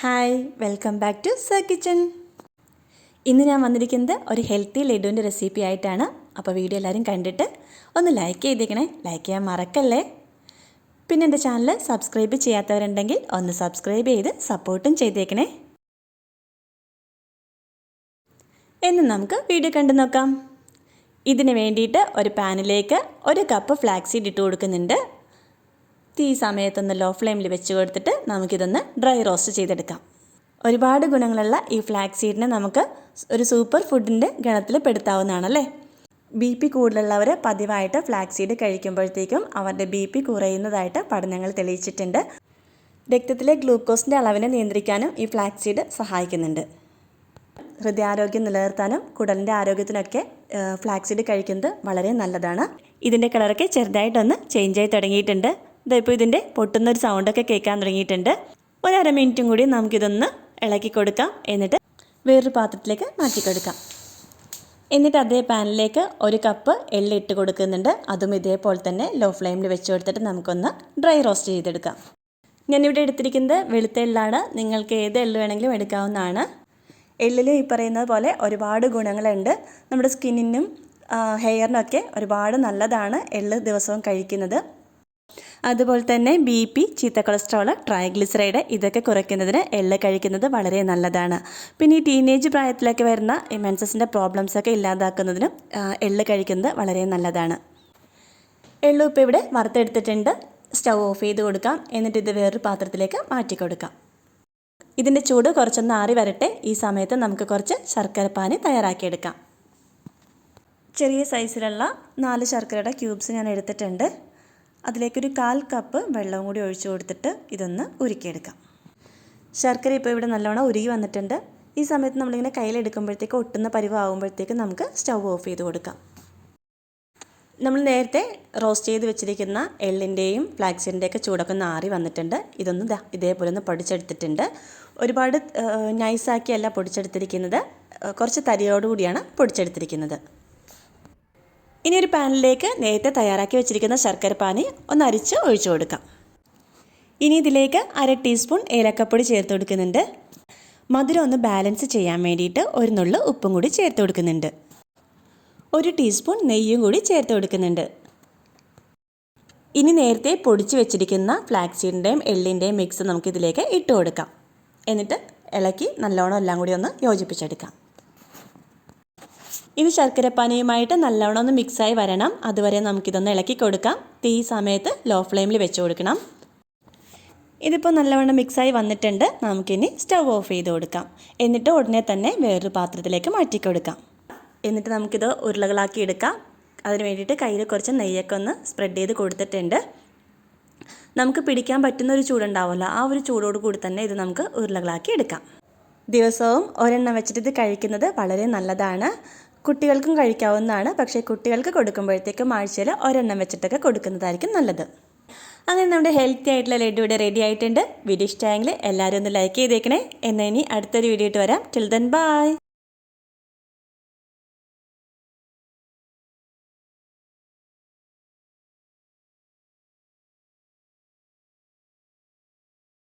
Hi welcome back to sir kitchen. ഇന്ന് ഞാൻ വന്നിരിക്കുന്നത് ഒരു ഹെൽത്തി ലഡുവിന്റെ റെസിപ്പി ആയിട്ടാണ്. അപ്പോൾ വീഡിയോ എല്ലാവരും കണ്ടിട്ട് ഒന്ന് ലൈക്ക് ചെയ്തേക്കണേ. ലൈക്ക് ചെയ്യാൻ മറക്കല്ലേ? പിന്നെ എന്റെ ചാനൽ സബ്സ്ക്രൈബ് ചെയ്യാത്തവരുണ്ടെങ്കിൽ ഒന്ന് സബ്സ്ക്രൈബ് ചെയ്ത് സപ്പോർട്ടും ചെയ്തേക്കണേ. എന്ന് നമുക്ക് വീഡിയോ കണ്ടു നോക്കാം. ഇതിന് വേണ്ടിയിട്ട് ഒരു പാനിലേക്ക് ഒരു കപ്പ് ഫ്ലാക്സീഡ് ഇട്ട് കൊടുക്കുന്നുണ്ട്. തീ സമയത്തൊന്ന് ലോ ഫ്ലെയിമിൽ വെച്ച് കൊടുത്തിട്ട് നമുക്കിതൊന്ന് ഡ്രൈ റോസ്റ്റ് ചെയ്തെടുക്കാം. ഒരുപാട് ഗുണങ്ങളുള്ള ഈ ഫ്ലാക്സ് സീഡിനെ നമുക്ക് ഒരു സൂപ്പർ ഫുഡിന്റെ ഗണത്തിൽ പെടുത്താവുന്നതാണല്ലേ? ബി പി കൂടുതലുള്ളവർ പതിവായിട്ട് ഫ്ലാക്സ് സീഡ് കഴിക്കുമ്പോഴത്തേക്കും അവരുടെ ബി പി കുറയുന്നതായിട്ട് പഠനങ്ങൾ തെളിയിച്ചിട്ടുണ്ട്. രക്തത്തിലെ ഗ്ലൂക്കോസിന്റെ അളവിനെ നിയന്ത്രിക്കാനും ഈ ഫ്ലാക്സ് സീഡ് സഹായിക്കുന്നുണ്ട്. ഹൃദയാരോഗ്യം നിലനിർത്താനും കുടലിന്റെ ആരോഗ്യത്തിനൊക്കെ ഫ്ലാക്സ് സീഡ് കഴിക്കുന്നത് വളരെ നല്ലതാണ്. ഇതിന്റെ കളറൊക്കെ ചെറുതായിട്ടൊന്ന് ചേഞ്ച് ആയി തുടങ്ങിയിട്ടുണ്ട്. ഇതിപ്പോൾ ഇതിന്റെ പൊട്ടുന്നൊരു സൗണ്ടൊക്കെ കേൾക്കാൻ തുടങ്ങിയിട്ടുണ്ട്. ഒരര മിനിറ്റും കൂടി നമുക്കിതൊന്ന് ഇളക്കി കൊടുക്കാം. എന്നിട്ട് വേറൊരു പാത്രത്തിലേക്ക് മാറ്റി കൊടുക്കാം. എന്നിട്ട് അതേ പാനിലേക്ക് ഒരു കപ്പ് എള്ളി ഇട്ട് കൊടുക്കുന്നുണ്ട്. അതും ഇതേപോലെ തന്നെ ലോ ഫ്ലെയിമിൽ വെച്ച് കൊടുത്തിട്ട് നമുക്കൊന്ന് ഡ്രൈ റോസ്റ്റ് ചെയ്തെടുക്കാം. ഞാനിവിടെ എടുത്തിരിക്കുന്നത് വെളുത്ത എള്ളാണ്. നിങ്ങൾക്ക് ഏത് എള്ള് വേണമെങ്കിലും എടുക്കാവുന്നതാണ്. എള്ളിലും ഈ പറയുന്നത് പോലെ ഒരുപാട് ഗുണങ്ങളുണ്ട്. നമ്മുടെ സ്കിന്നിനും ഹെയറിനൊക്കെ ഒരുപാട് നല്ലതാണ് എള്ള് ദിവസവും കഴിക്കുന്നത്. അതുപോലെ തന്നെ ബി പി ചീത്ത കൊളസ്ട്രോൾ ട്രൈഗ്ലിസറൈഡ് ഇതൊക്കെ കുറയ്ക്കുന്നതിന് എള്ള് കഴിക്കുന്നത് വളരെ നല്ലതാണ്. പിന്നെ ഈ ടീനേജ് പ്രായത്തിലൊക്കെ വരുന്ന ഈ മെൻസസിന്റെ പ്രോബ്ലംസൊക്കെ ഇല്ലാതാക്കുന്നതിനും എള്ള് കഴിക്കുന്നത് വളരെ നല്ലതാണ്. എള്ള് ഇവിടെ വറുത്തെടുത്തിട്ടുണ്ട്. സ്റ്റൗ ഓഫ് ചെയ്ത് കൊടുക്കാം. എന്നിട്ട് ഇത് വേറൊരു പാത്രത്തിലേക്ക് മാറ്റി കൊടുക്കാം. ഇതിന്റെ ചൂട് കുറച്ചൊന്ന് ആറി വരട്ടെ. ഈ സമയത്ത് നമുക്ക് കുറച്ച് ശർക്കരപ്പാനി തയ്യാറാക്കിയെടുക്കാം. ചെറിയ സൈസിലുള്ള നാല് ശർക്കരയുടെ ക്യൂബ്സ് ഞാൻ എടുത്തിട്ടുണ്ട്. അതിലേക്കൊരു കാൽ കപ്പ് വെള്ളവും കൂടി ഒഴിച്ചു കൊടുത്തിട്ട് ഇതൊന്ന് ഉരുക്കിയെടുക്കാം. ശർക്കര ഇപ്പോൾ ഇവിടെ നല്ലോണം ഉരുകി വന്നിട്ടുണ്ട്. ഈ സമയത്ത് നമ്മളിങ്ങനെ കയ്യിലെടുക്കുമ്പോഴത്തേക്ക് ഒട്ടുന്ന പരിവാകുമ്പോഴത്തേക്ക് നമുക്ക് സ്റ്റൗ ഓഫ് ചെയ്ത് കൊടുക്കാം. നമ്മൾ നേരത്തെ റോസ്റ്റ് ചെയ്ത് വെച്ചിരിക്കുന്ന എള്ളിന്റെയും ഫ്ലാക്സിന്റെയൊക്കെ ചൂടൊക്കെ ആറി വന്നിട്ടുണ്ട്. ഇതൊന്ന് ഇതേപോലെ ഒന്ന് പൊടിച്ചെടുത്തിട്ടുണ്ട്. ഒരുപാട് നൈസാക്കിയല്ല പൊടിച്ചെടുത്തിരിക്കുന്നത്. കുറച്ച് തരിയോടുകൂടിയാണ് പൊടിച്ചെടുത്തിരിക്കുന്നത്. ഇനി ഒരു പാനിലേക്ക് നേരത്തെ തയ്യാറാക്കി വെച്ചിരിക്കുന്ന ശർക്കര പാനി ഒന്ന് അരിച്ച് ഒഴിച്ചു കൊടുക്കാം. ഇനി ഇതിലേക്ക് അര ടീസ്പൂൺ ഏലക്കപ്പൊടി ചേർത്ത് കൊടുക്കുന്നുണ്ട്. മധുരം ഒന്ന് ബാലൻസ് ചെയ്യാൻ വേണ്ടിയിട്ട് ഒരു നുള്ളു ഉപ്പും കൂടി ചേർത്ത് കൊടുക്കുന്നുണ്ട്. ഒരു ടീസ്പൂൺ നെയ്യും കൂടി ചേർത്ത് കൊടുക്കുന്നുണ്ട്. ഇനി നേരത്തെ പൊടിച്ച് വെച്ചിരിക്കുന്ന ഫ്ലാക്സീഡിന്റെയും എള്ളിന്റെയും മിക്സ് നമുക്കിതിലേക്ക് ഇട്ട് കൊടുക്കാം. എന്നിട്ട് ഇളക്കി നല്ലോണം എല്ലാം കൂടി ഒന്ന് യോജിപ്പിച്ചെടുക്കാം. ഇത് ശർക്കരപ്പാനിയുമായിട്ട് നല്ലവണ്ണം ഒന്ന് മിക്സായി വരണം. അതുവരെ നമുക്കിതൊന്ന് ഇളക്കി കൊടുക്കാം. തീ സമയത്ത് ലോ ഫ്ലെയിമിൽ വെച്ച് കൊടുക്കണം. ഇതിപ്പോൾ നല്ലവണ്ണം മിക്സായി വന്നിട്ടുണ്ട്. നമുക്കിനി സ്റ്റൗ ഓഫ് ചെയ്ത് കൊടുക്കാം. എന്നിട്ട് ഉടനെ തന്നെ വേറൊരു പാത്രത്തിലേക്ക് മാറ്റി കൊടുക്കാം. എന്നിട്ട് നമുക്കിത് ഉരുളകളാക്കി എടുക്കാം. അതിന് വേണ്ടിയിട്ട് കയ്യിൽ കുറച്ച് നെയ്യൊക്കെ ഒന്ന് സ്പ്രെഡ് ചെയ്ത് കൊടുത്തിട്ടുണ്ട്. നമുക്ക് പിടിക്കാൻ പറ്റുന്ന ഒരു ചൂടുണ്ടാവുമല്ലോ. ആ ഒരു ചൂടോട് കൂടി തന്നെ ഇത് നമുക്ക് ഉരുളകളാക്കി എടുക്കാം. ദിവസവും ഒരെണ്ണം വെച്ചിട്ട് ഇത് കഴിക്കുന്നത് വളരെ നല്ലതാണ്. കുട്ടികൾക്കും കഴിക്കാവുന്നതാണ്. പക്ഷേ കുട്ടികൾക്ക് കൊടുക്കുമ്പോഴത്തേക്കും ആഴ്ചയിൽ ഒരെണ്ണം വെച്ചിട്ടൊക്കെ കൊടുക്കുന്നതായിരിക്കും നല്ലത്. അങ്ങനെ നമ്മുടെ ഹെൽത്തി ആയിട്ടുള്ള ലഡു ഇവിടെ റെഡി ആയിട്ടുണ്ട്. വീഡിയോ ഇഷ്ടമായെങ്കിൽ എല്ലാവരും ഒന്ന് ലൈക്ക് ചെയ്തേക്കണേ. എന്നാൽ ഇനി അടുത്തൊരു വീഡിയോ ഇട്ട് വരാം. Till then bye.